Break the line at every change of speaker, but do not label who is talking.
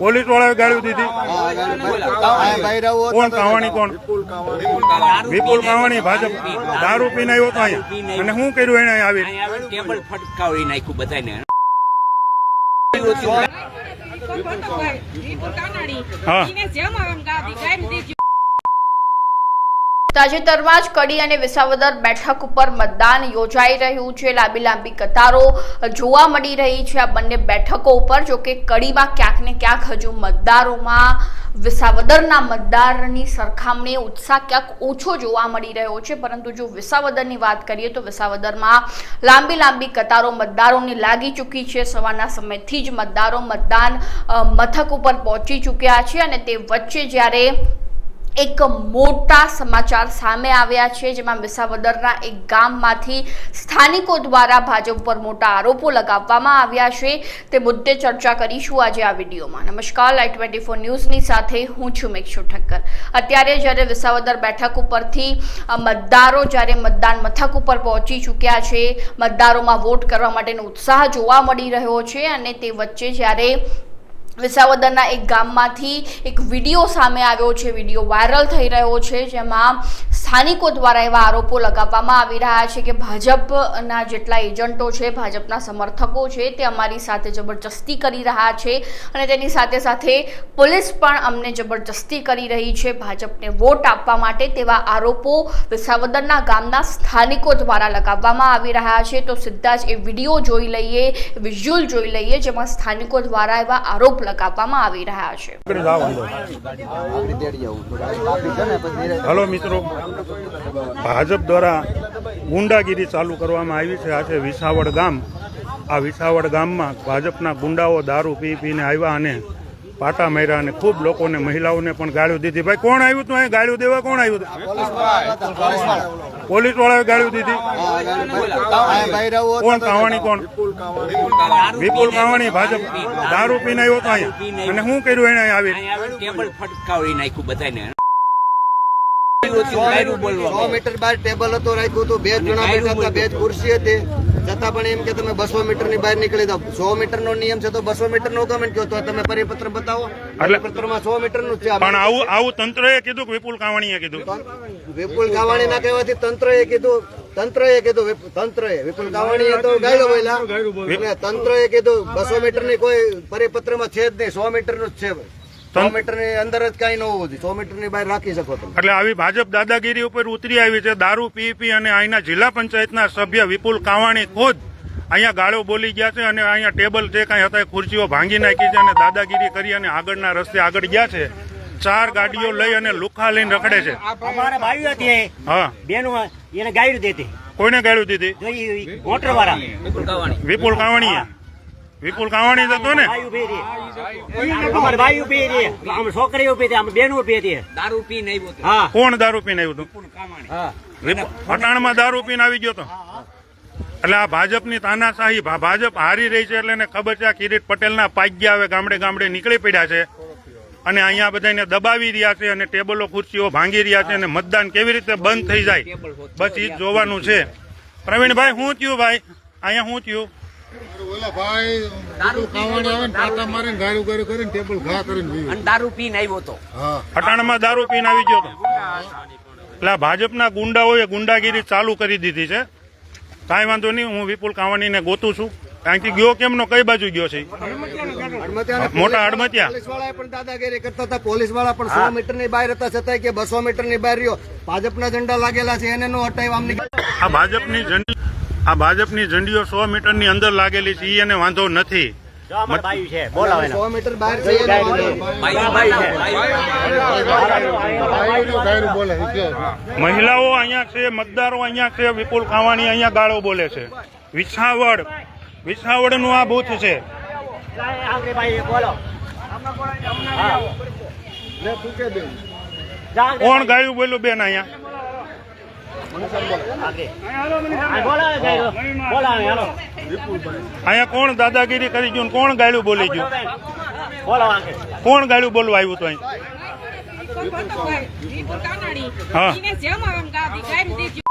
Police વાળાએ ગાળ્યું દીધી. કોણ કાવાણી કોણ? વિપુલ કાવાણી ભાજપ દારૂ પીને આવ્યો તો અહીંયા. અને શું કર્યું એને આવી?
ટેબલ ફટકાવી નાખ્યું બધાને
હા.
તાજેતરમાં જ કડી અને વિસાવદર બેઠક ઉપર મતદાન યોજાઈ રહ્યું છે. લાંબી લાંબી કતારો જોવા મળી રહી છે આ બંને બેઠકો ઉપર. જો કે કડીમાં ક્યાંક ને ક્યાંક હજુ મતદારોમાં વિસાવદરના મતદારની સરખામણીએ ઉત્સાહ ક્યાંક ઓછો જોવા મળી રહ્યો છે. પરંતુ જો વિસાવદરની વાત કરીએ તો વિસાવદરમાં લાંબી લાંબી કતારો મતદારોની લાગી ચૂકી છે. સવારના સમયથી જ મતદારો મતદાન મથક ઉપર પહોંચી ચૂક્યા છે અને તે વચ્ચે જ્યારે એક મોટા સમાચાર સામે આવ્યા છે, જેમાં વિસાવદરના એક ગામમાંથી સ્થાનિકો દ્વારા ભાજપ પર મોટા આરોપો લગાવવામાં આવ્યા છે. તે મુદ્દે ચર્ચા કરીશું આજે આ વિડીયોમાં. નમસ્કાર લાઈટ ટ્વેન્ટી ફોર ન્યૂઝની સાથે હું છું મેક્ષુ ઠક્કર. અત્યારે જ્યારે વિસાવદર બેઠક ઉપરથી મતદારો જ્યારે મતદાન મથક ઉપર પહોંચી ચૂક્યા છે, મતદારોમાં વોટ કરવા માટેનો ઉત્સાહ જોવા મળી રહ્યો છે અને તે વચ્ચે જ્યારે વિસાવદરના એક ગામમાંથી એક વીડિયો સામે આવ્યો છે. વીડિયો વાયરલ થઈ રહ્યો છે, જેમાં સ્થાનિકો દ્વારા એવા આરોપો લગાવવામાં આવી રહ્યા છે કે ભાજપના જેટલા એજન્ટો છે, ભાજપના સમર્થકો છે, તે અમારી સાથે જબરજસ્તી કરી રહ્યા છે અને તેની સાથે સાથે પોલીસ પણ અમને જબરજસ્તી કરી રહી છે. ભાજપને વોટ આપવા માટે તેવા આરોપો વિસાવદરના ગામના સ્થાનિકો દ્વારા લગાવવામાં આવી રહ્યા છે. તો સીધા જ એ વીડિયો જોઈ લઈએ, વિઝ્યુઅલ જોઈ લઈએ, જેમાં સ્થાનિકો દ્વારા એવા આરોપ લગાવવામાં આવી રહ્યા છે.
હલો મિત્રો. ભાજપ દ્વારા ગુંડાગીરી ચાલુ કરવામાં આવી છે. આ છે વિસાવડ ગામ આ વિસાવડ ગામમાં ભાજપના ગુંડાઓ દારૂ પી પીને આવ્યા અને પાટા માર્યા અને ખૂબ લોકોને મહિલાઓને પણ ગાળ્યું દીધી. ભાઈ કોણ આવ્યું તું અહીં? ગાળ્યું દેવા કોણ આવ્યું હતું પોલીસ વાળાએ ગાળ્યું દીધી. કોણ કાવાણી કોણ? વિપુલ કાવાણી ભાજપ દારૂ પીને આવ્યો તો અહીંયા. અને શું કર્યું એને આવી
ટેબલ ફટકાવી નાખ્યું બધાને
સો મીટર બાર ટેબલ હતો રાખ્યું હતું. બે જણા બેઠા હતા બે જ ખુરશી હતી. છતાં પણ એમ કે તમે બસો મીટરની બહાર નીકળી દો સો મીટર નો નિયમ છે તો બસો મીટર નો કમેન્ટ કહો તો તમે પરિપત્ર બતાવો. પરિપત્રમાં સો મીટરનું છે
પણ આવું આવું તંત્રએ કીધું કે વિપુલ કાવાણીએ કીધું?
વિપુલ કાવાણી ના કહેવાથી તંત્ર એ કીધું તંત્ર એ કીધું તંત્ર એ વિપુલ કાવાણી તો ગાયલો બોલ્યા. અને તંત્ર એ કીધું બસો મીટરની કોઈ પરિપત્રમાં છે જ નહીં. સો મીટરનું જ છે. સો મીટરની અંદર જ કઈ ન હોવું જોઈએ. સો મીટરની બહાર રાખી શકો તમે.
એટલે આવી ભાજપ દાદાગીરી ઉપર ઉતરી આવી છે. દારૂ પી પી અને અહીંના જિલ્લા પંચાયતના સભ્ય વિપુલ કાવાણી ખુદ અહીંયા ગાળો બોલી ગયા છે અને અહીંયા ટેબલ જે કાંઈ હતા એ ખુરશીઓ ભાંગી નાખી છે અને દાદાગીરી કરી અને આગળના રસ્તે આગળ ગયા છે. ચાર ગાડીઓ લઈ અને લુખા લઈને રખડે છે.
અમારા ભાઈઓ હતી
હા.
બેનો એને ગાયડું દેતી.
કોઈને ગાળ્યું દીધી?
મોટર વાળા
વિપુલ કાવાણીએ. વિપુલ કાવાણી જ હતો ને?
ભાઈ ઊભી રહી છોકરી ઊભી હતી અમે બેન ઊભી હતી
દારૂ પીને આવ્યો
હા.
કોણ દારૂ પીને આવ્યું હતું? અટાણમાં દારૂ પીને આવી ગયો તો? એટલે આ ભાજપની તાનાશાહી ભાજપ હારી રહી છે એટલે એને ખબર છે આ કિરીટ પટેલના પાગ્યા હવે ગામડે ગામડે નીકળી પડ્યા છે. અને અહીંયા બધાને દબાવી રહ્યા છે અને ટેબલો ખુરશીઓ ભાંગી રહ્યા છે અને મતદાન કેવી રીતે બંધ થઈ જાય? બસ એ જ જોવાનું છે. પ્રવીણભાઈ શું થયું ભાઈ? અહીંયા શું થયું?
ઓલા ભાઈ બધું ખાવાનું આવે ને પાટા મારીને ગાળું ગાળું કરીને ટેબલ ઘા કરીને
અને દારૂ પીને આવ્યો હતો
હા.
દારૂ પીને આવી ગયો તો? એટલે ભાજપના ગુંડાઓએ ગુંડાગીરી ચાલુ કરી દીધી છે. કાંઈ વાંધો નહીં હું વિપુલ કાવાણીને ગોતું છું. કારણ કે ગયો કેમનો? કઈ બાજુ ગયો છે મોટા હડમતિયા.
પોલીસવાળા પણ દાદાગીરી કરતા હતા. પોલીસવાળા પણ સો મીટરની બહાર હતા છતાંય કે બસો મીટરની બહાર રહ્યો. ભાજપના ઝંડા લાગેલા છે એને નો હટાવ્યા આમને
આ ભાજપની ઝંડી આ ભાજપની ઝંડીઓ સો મીટરની અંદર લાગેલી છે ઈ એને વાંધો નથી.
મીટર.
મહિલાઓ અહીંયા છે મતદારો અહીંયા છે વિપુલ ખાવાણી અહીંયા ગાળો બોલે છે. વિછાવડનું આ બુથ છે. કોણ ગાયું બોલ્યું બેન અહીંયા
આગળ. આ બોલાવે ગાયરો. બોલાવે હાલો
અહીંયા કોણ દાદાગીરી કરી ગયું કોણ ગાળ્યું બોલી ગયું? કોણ ગાળ્યું બોલવા આવ્યું તો અહીં? હા.
હા